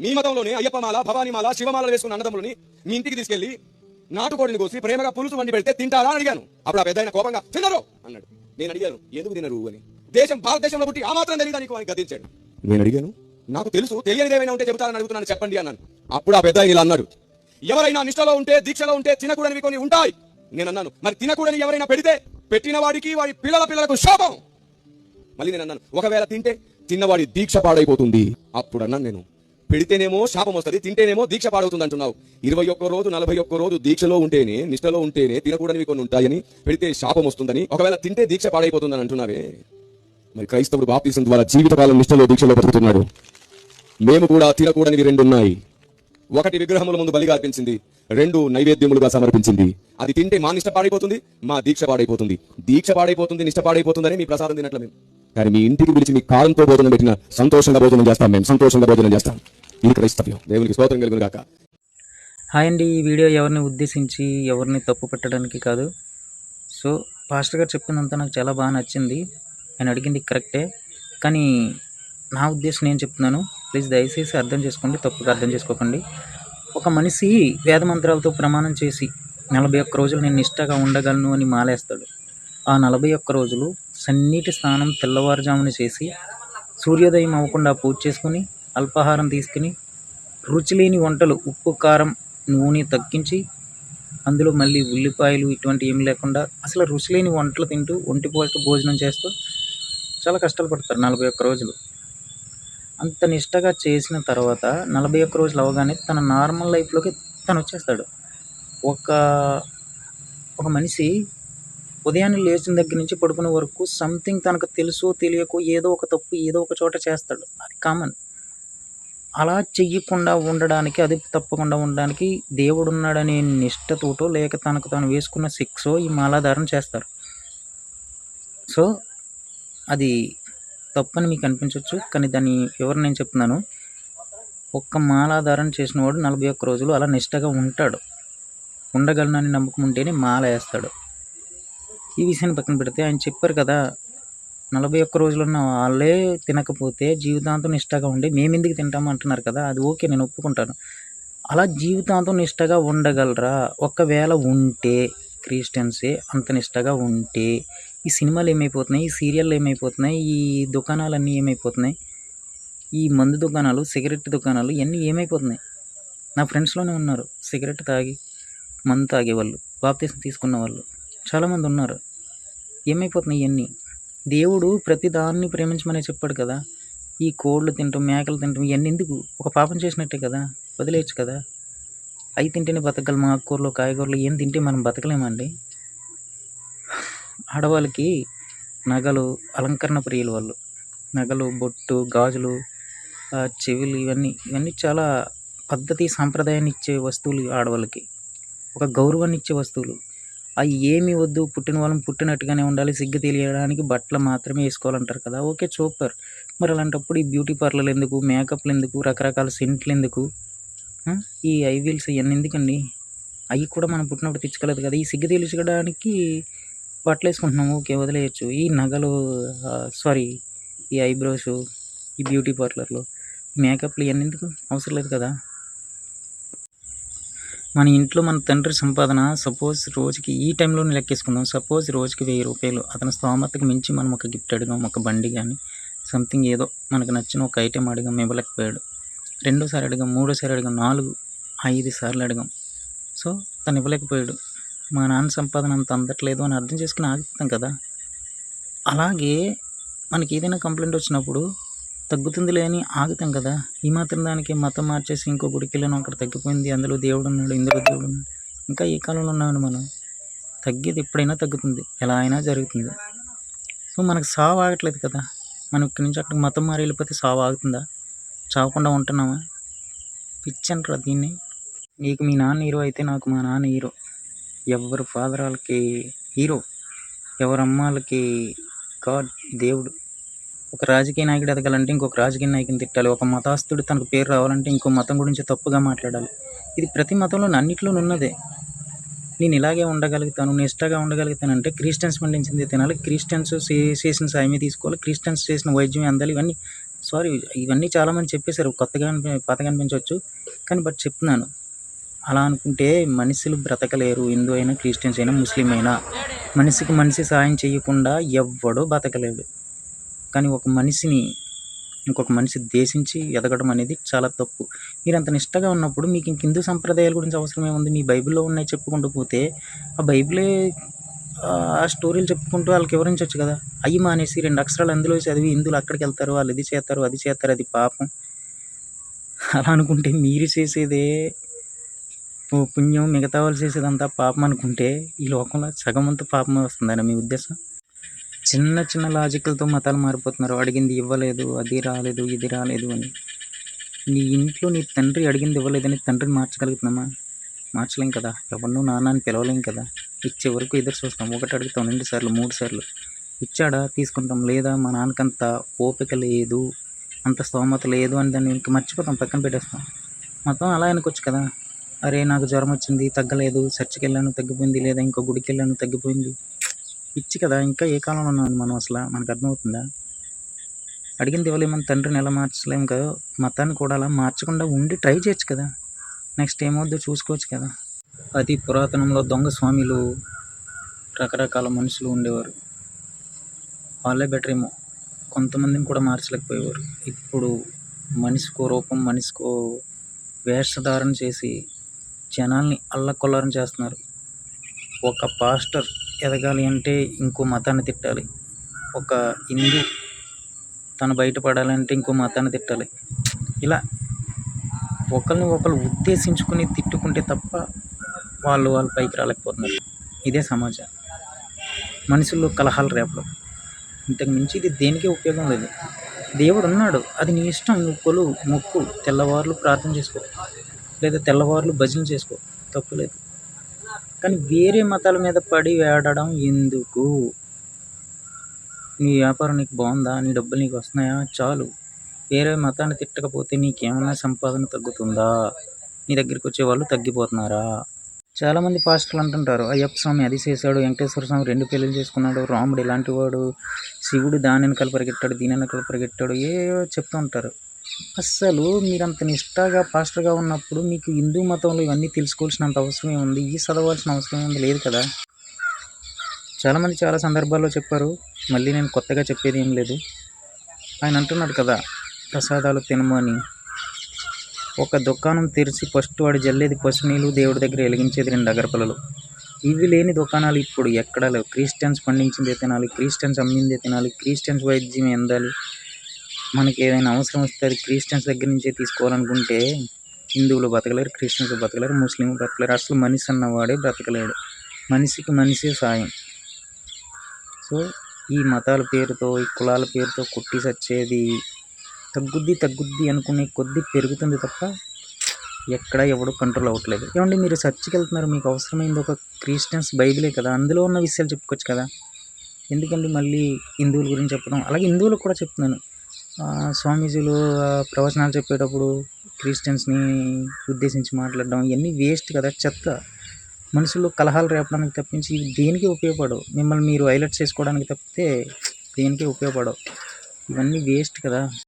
మీ మతంలోనే అయ్యప్పమాల భవానీమాల శివమాల వేసుకున్న అన్నదమ్ములని మీ ఇంటికి తీసుకెళ్ళి నాటుకోడిని కోసి ప్రేమగా పులుసు వండి పెడితే తింటారా అని అడిగాను. అప్పుడు ఆ పెద్ద కోపంగా తినరు అన్నాడు. నేను అడిగాను ఎందుకు తినరు? అని. దేశం భారతదేశంలో పుట్టి ఆ మాత్రం తెలియదా నీకు? అని గతించాడు నేను అడిగాను నాకు తెలుసు తెలియనిదేమైనా ఉంటే చెబుతారని అడుగుతున్నాను చెప్పండి అన్నాను. అప్పుడు ఆ పెద్ద ఇలా అన్నాడు. ఎవరైనా నిష్టలో ఉంటే దీక్షలో ఉంటే తినకూడనివి కొన్ని ఉంటాయి. నేను అన్నాను మరి తినకూడని ఎవరైనా పెడితే? పెట్టిన వాడికి వాడి పిల్లల పిల్లలకు శాపం మళ్ళీ నేను అన్నాను ఒకవేళ తింటే తిన్నవాడి దీక్ష పాడైపోతుంది. అప్పుడు అన్నాను నేను పెడితేనేమో శాపం వస్తుంది తింటేనేమో దీక్ష పాడవుతుంది అంటున్నావు ఇరవై ఒక్క రోజు నలభై ఒక్క రోజు దీక్షలో ఉంటేనే నిష్టలో ఉంటేనే తినకూడనివి కొన్ని ఉంటాయని పెడితే శాపం వస్తుందని ఒకవేళ తింటే దీక్ష పాడైపోతుందని అంటున్నావే. మరి క్రైస్తవుడు బాప్తీసం ద్వారా జీవితకాలం నిష్టలో దీక్షలో బతుకుతున్నాడు మేము కూడా తినకూడనివి రెండు ఉన్నాయి ఒకటి విగ్రహముల ముందు బలిగా అర్పించింది రెండు నైవేద్యములుగా సమర్పించింది. అది తింటే మా నిష్ట పాడైపోతుంది మా దీక్ష పాడైపోతుంది. దీక్ష పాడైపోతుంది నిష్ట పాడైపోతుందని మీ ప్రసాదం తినట్లు మేము. కానీ మీ ఇంటికి పిలిచి మీ కాలంతో భోజనం పెట్టిన సంతోషంగా భోజనం చేస్తాం మేము. సంతోషంగా భోజనం చేస్తాం. ఇది క్రైస్తవ్యం. దేవునికి స్తోత్రం కలుగును కాక హాయ్ అండి. ఈ వీడియో ఎవరిని ఉద్దేశించి ఎవరిని తప్పు పెట్టడానికి కాదు. సో పాస్టర్ గారు చెప్పినంత నాకు చాలా బాగా నచ్చింది. ఆయన అడిగింది కరెక్టే. కానీ నా ఉద్దేశం నేను చెప్తున్నాను. ప్లీజ్ దయచేసి అర్థం చేసుకోండి తప్పుగా అర్థం చేసుకోకండి. ఒక మనిషి వేదమంత్రాలతో ప్రమాణం చేసి నలభై ఒక్క రోజులు నేను నిష్టగా ఉండగలను అని మాలేస్తాడు. ఆ నలభై ఒక్క రోజులు సన్నీటి స్నానం తెల్లవారుజామున చేసి సూర్యోదయం అవ్వకుండా పూజ చేసుకుని అల్పాహారం తీసుకుని రుచి లేని వంటలు ఉప్పు కారం నూనె తగ్గించి అందులో మళ్ళీ ఉల్లిపాయలు ఇటువంటి ఏమి లేకుండా అసలు రుచి లేని వంటలు తింటూ ఒంటిపోటు భోజనం చేస్తూ చాలా కష్టాలు పడతారు నలభై ఒక్క రోజులు. అంత నిష్టగా చేసిన తర్వాత నలభై ఒక్క రోజులు అవగానే తన నార్మల్ లైఫ్లోకి తను వచ్చేస్తాడు. ఒక ఒక మనిషి ఉదయాన్నే లేచిన దగ్గర నుంచి పడుకునే వరకు సంథింగ్ తనకు తెలుసో తెలియకో ఏదో ఒక తప్పు ఏదో ఒక చోట చేస్తాడు. అది కామన్ అలా చెయ్యకుండా ఉండడానికి అది తప్పకుండా ఉండడానికి దేవుడు ఉన్నాడనే నిష్టతోటో లేక తనకు తాను వేసుకున్న సిక్సో ఈ మాలాధారణ చేస్తారు. సో అది తప్పని మీకు అనిపించవచ్చు కానీ దాన్ని ఎవరు నేను చెప్తున్నాను. ఒక్క మాలాధారణ చేసిన వాడు నలభై ఒక్క రోజులు అలా నిష్టగా ఉంటాడు. ఉండగలనని నమ్మకం ఉంటేనే మాల వేస్తాడు ఈ విషయాన్ని పక్కన పెడితే ఆయన చెప్పారు కదా నలభై ఒక్క రోజులు ఉన్న వాళ్ళే తినకపోతే జీవితాంతం నిష్టగా ఉండి మేము ఎందుకు తింటాము అంటున్నారు కదా అది ఓకే నేను ఒప్పుకుంటాను. అలా జీవితాంతం నిష్టగా ఉండగలరా? ఒకవేళ ఉంటే క్రిస్టియన్సే అంత నిష్టగా ఉంటే ఈ సినిమాలు ఏమైపోతున్నాయి? ఈ సీరియళ్ళు ఏమైపోతున్నాయి? ఈ దుకాణాలన్నీ ఏమైపోతున్నాయి? ఈ మందు దుకాణాలు సిగరెట్ దుకాణాలు ఇవన్నీ ఏమైపోతున్నాయి? నా ఫ్రెండ్స్లోనే ఉన్నారు సిగరెట్ తాగి మందు తాగేవాళ్ళు బాప్తీసం తీసుకున్న వాళ్ళు చాలామంది ఉన్నారు. ఏమైపోతున్నాయి ఇవన్నీ దేవుడు ప్రతి దాన్ని ప్రేమించమని చెప్పాడు కదా. ఈ కోళ్ళు తింటాం మేకలు తింటాం ఇవన్నీ ఎందుకు? ఒక పాపం చేసినట్టే కదా వదిలేయచ్చు కదా. అవి తింటేనే బతకగలం ఆకుకూరలు కాయగూరలు ఏం తింటే మనం బతకలేమండి ఆడవాళ్ళకి నగలు అలంకరణ ప్రియులు వాళ్ళు. నగలు బొట్టు గాజులు చెవులు ఇవన్నీ ఇవన్నీ చాలా పద్ధతి సాంప్రదాయాన్ని ఇచ్చే వస్తువులు ఆడవాళ్ళకి. ఒక గౌరవాన్ని ఇచ్చే వస్తువులు. అవి ఏమి వద్దు పుట్టిన వాళ్ళం పుట్టినట్టుగానే ఉండాలి సిగ్గు తెలియడానికి బట్టలు మాత్రమే వేసుకోవాలంటారు కదా. Okay super. మరి అలాంటప్పుడు ఈ బ్యూటీ పార్లర్లు ఎందుకు మేకప్లు ఎందుకు రకరకాల సెంట్లు ఎందుకు? ఈ ఈ ఐవీల్స్ ఇవన్నీ ఎందుకండి? అవి కూడా మనం పుట్టినప్పుడు తెచ్చుకోలేదు కదా. ఈ సిగ్గు తెలుసుకోవడానికి బట్టలు వేసుకుంటున్నాము. ఓకే వదిలేయచ్చు. ఈ నగలు సారీ ఈ ఐబ్రోస్ ఈ బ్యూటీ పార్లర్లు మేకప్లు ఇవన్నీ ఎందుకు? అవసరం లేదు కదా. మన ఇంట్లో మన తండ్రి సంపాదన సపోజ్ రోజుకి ఈ టైంలోనే లెక్కేసుకుందాం. సపోజ్ రోజుకి వెయ్యి రూపాయలు అతని స్తోమతకు మించి మనం ఒక గిఫ్ట్ అడిగాం ఒక బండి కానీ సంథింగ్ ఏదో మనకు నచ్చిన ఒక ఐటెం అడిగాం ఇవ్వలేకపోయాడు. రెండోసారి అడిగాం మూడోసారి అడిగాం నాలుగు ఐదు సార్లు అడిగాం సో తను ఇవ్వలేకపోయాడు. మా నాన్న సంపాదన అంత అందట్లేదు అని అర్థం చేసుకుని ఆగుతాం కదా. అలాగే మనకి ఏదైనా కంప్లైంట్ వచ్చినప్పుడు తగ్గుతుంది లేని ఆగుతాం కదా? ఈ మాత్రం దానికి మతం మార్చేసి ఇంకో గుడికి వెళ్ళాను అక్కడ తగ్గిపోయింది. అందులో దేవుడు ఉన్నాడు ఇందులో దేవుడు ఉన్నాడు. ఇంకా ఈ కాలంలో ఉన్నామని మనం. తగ్గేది ఎప్పుడైనా తగ్గుతుంది. ఎలా అయినా జరుగుతుంది. సో మనకు సావు ఆగట్లేదు కదా? మనం ఇక్కడి నుంచి అక్కడ మతం మారి వెళ్ళిపోతే సావు ఆగుతుందా? చావకుండా ఉంటున్నామా? పిచ్చి దీన్ని. నీకు మీ నాన్న హీరో అయితే నాకు మా నాన్న హీరో. ఎవరు ఫాదర్ వాళ్ళకి హీరో? ఎవరి అమ్మాలకి వాళ్ళకి గాడ్ దేవుడు. ఒక రాజకీయ నాయకుడు ఎదగాలంటే ఇంకొక రాజకీయ నాయకుని తిట్టాలి. ఒక మతాస్తుడు తనకు పేరు రావాలంటే ఇంకో మతం గురించి తప్పుగా మాట్లాడాలి. ఇది ప్రతి మతంలో అన్నిట్లోనూ ఉన్నదే. నేను ఇలాగే ఉండగలుగుతాను నిష్టగా ఉండగలుగుతాను అంటే క్రిస్టియన్స్ పండించింది తినాలి. క్రిస్టియన్స్ చేసిన సాయమే తీసుకోవాలి. క్రిస్టియన్స్ చేసిన వైద్యం అందాలి. ఇవన్నీ సారీ ఇవన్నీ చాలామంది చెప్పేశారు. కొత్తగా పాతగా అనిపించవచ్చు. కానీ బట్ చెప్తున్నాను. అలా అనుకుంటే మనుషులు బ్రతకలేరు. హిందూ అయినా క్రిస్టియన్స్ అయినా ముస్లిం అయినా. మనిషికి మనిషి సాయం చేయకుండా ఎవ్వడూ బతకలేడు. కానీ ఒక మనిషిని ఇంకొక మనిషి దేశించి ఎదగడం అనేది చాలా తప్పు. మీరు అంత నిష్టగా ఉన్నప్పుడు మీకు ఇంక హిందూ సంప్రదాయాల గురించి అవసరం ఏముంది? మీ బైబిల్లో ఉన్నాయి చెప్పుకుంటూ పోతే ఆ బైబిలే ఆ స్టోరీలు చెప్పుకుంటూ వాళ్ళకి వివరించవచ్చు కదా. అయ్యి మానేసి రెండు అక్షరాలు అందులో చదివి హిందువులు అక్కడికి వెళ్తారు వాళ్ళు ఇది చేస్తారు అది చేస్తారు అది పాపం. అలా అనుకుంటే మీరు చేసేదే పుణ్యం మిగతా వాళ్ళు చేసేదంతా పాపం అనుకుంటే ఈ లోకంలో సగం అంతా పాపం వస్తుందని మీ ఉద్దేశం? చిన్న చిన్న లాజికల్తో మతాలు మారిపోతున్నారు. అడిగింది ఇవ్వలేదు అది రాలేదు ఇది రాలేదు అని. నీ ఇంట్లో నీ తండ్రి అడిగింది ఇవ్వలేదని తండ్రిని మార్చగలుగుతున్నామా? మార్చలేం కదా. ఎవరినో నాన్న అని పిలవలేం కదా. ఇచ్చే వరకు ఎదురు చూస్తాం. ఒకటి అడుగుతాం రెండు సార్లు మూడు సార్లు. ఇచ్చాడా? తీసుకుంటాం. లేదా మా నాన్నకంత ఓపిక లేదు అంత స్తోమత లేదు అని దాన్ని ఇంక మర్చిపోతాం. పక్కన పెట్టేస్తాం. మొత్తం అలా అనుకోవచ్చు కదా. అరే నాకు జ్వరం వచ్చింది తగ్గలేదు. చర్చికి వెళ్ళాను తగ్గిపోయింది. లేదా ఇంకో గుడికి వెళ్ళాను తగ్గిపోయింది. పిచ్చి కదా ఇంకా ఏ కాలంలో ఉన్నాం మనం అసలు? మనకు అర్థమవుతుందా? అడిగింది ఇవ్వలేమని తండ్రిని ఎలా మార్చలేము కదా? మతాన్ని కూడా అలా మార్చకుండా ఉండి ట్రై చేయొచ్చు కదా. నెక్స్ట్ ఏమవుద్దో చూసుకోవచ్చు కదా. అతి పురాతనంలో దొంగ స్వామిలు రకరకాల మనుషులు ఉండేవారు. వాళ్ళే బెటర్ ఏమో. కొంతమందిని కూడా మార్చలేకపోయేవారు. ఇప్పుడు మనిషికో రూపం మనిషికో వేషధారణ చేసి జనాల్ని అల్లకొల్లారం చేస్తున్నారు. ఒక పాస్టర్ ఎదగాలి అంటే ఇంకో మతాన్ని తిట్టాలి. ఒక హిందూ తను బయటపడాలంటే ఇంకో మతాన్ని తిట్టాలి. ఇలా ఒకరిని ఒకరు ఉద్దేశించుకుని తిట్టుకుంటే తప్ప వాళ్ళు వాళ్ళు పైకి రాలేకపోతున్నారు. ఇదే సమాజం. మనుషుల్లో కలహాలు రేపడం. ఇంతకు మించి ఇది దేనికి ఉపయోగం లేదు. దేవుడు ఉన్నాడు. అది నీ ఇష్టం. నువ్వు మొక్కు తెల్లవార్లు ప్రార్థన చేసుకో. లేదా తెల్లవార్లు భజన చేసుకో. తప్పు లేదు. కానీ వేరే మతాల మీద పడి వేడడం ఎందుకు? నీ వ్యాపారం నీకు బాగుందా? నీ డబ్బులు నీకు వస్తున్నాయా? చాలు. వేరే మతాన్ని తిట్టకపోతే నీకేమైనా సంపాదన తగ్గుతుందా? నీ దగ్గరికి వచ్చే వాళ్ళు తగ్గిపోతున్నారా? చాలామంది పాస్టర్లు అంటుంటారు అయ్యప్ప స్వామి అది చేశాడు వెంకటేశ్వర స్వామి రెండు పెళ్ళిళ్ళు చేసుకున్నాడు రాముడు ఇలాంటి వాడు శివుడు దాని వెనకాల పరిగెట్టాడు దీని వెనకాల పరిగెట్టాడు ఏవో చెప్తూ ఉంటారు. అస్సలు మీరంత నిష్ఠగా పాస్టర్గా ఉన్నప్పుడు మీకు హిందూ మతంలో ఇవన్నీ తెలుసుకోవాల్సినంత అవసరం ఏముంది ఈ చదవాల్సిన అవసరం ఏముంది లేదు కదా? చాలామంది చాలా సందర్భాల్లో చెప్పారు. మళ్ళీ నేను కొత్తగా చెప్పేది ఏం లేదు. ఆయన అంటున్నాడు కదా ప్రసాదాలు తినము అని. ఒక దుకాణం తెరిచి ఫస్ట్ వాడు జల్లేది పసునీలు దేవుడి దగ్గర వెలిగించేది రెండు అగరపలలు ఇవి లేని దుకాణాలు ఇప్పుడు ఎక్కడా లేవు. క్రిస్టియన్స్ పండించిందే తినాలి క్రిస్టియన్స్ అమ్మిందే తినాలి క్రిస్టియన్స్ వైద్యం ఎందాలి మనకి ఏదైనా అవసరం వస్తే అది క్రిస్టియన్స్ దగ్గర నుంచే తీసుకోవాలనుకుంటే హిందువులు బతకలేరు క్రిస్టియన్స్ బతకలేరు ముస్లింలు బతకలేరు. అసలు మనిషి అన్నవాడే బ్రతకలేడు మనిషికి మనిషి సాయం. సో ఈ మతాల పేరుతో ఈ కులాల పేరుతో కొట్టి సచ్చేది తగ్గుద్ది తగ్గుద్ది అనుకునే కొద్దీ పెరుగుతుంది తప్ప ఎక్కడ ఎవడు కంట్రోల్ అవ్వట్లేదు. ఏమండి మీరు చర్చికి వెళ్తున్నారు మీకు అవసరమైంది ఒక క్రిస్టియన్స్ బైబిలే కదా? అందులో ఉన్న విషయాలు చెప్పుకోవచ్చు కదా? ఎందుకండి మళ్ళీ హిందువుల గురించి చెప్పడం? అలాగే హిందువులకు కూడా చెప్తున్నాను. స్వామీజీలు ప్రవచనాలు చెప్పేటప్పుడు క్రిస్టియన్స్ని ఉద్దేశించి మాట్లాడడం ఇవన్నీ వేస్ట్ కదా చెత్త. మనుషులు కలహాలు రేపడానికి తప్పించి దేనికి ఉపయోగపడవు. మిమ్మల్ని మీరు హైలైట్ చేసుకోవడానికి తప్పితే దేనికి ఉపయోగపడవు. ఇవన్నీ వేస్ట్ కదా.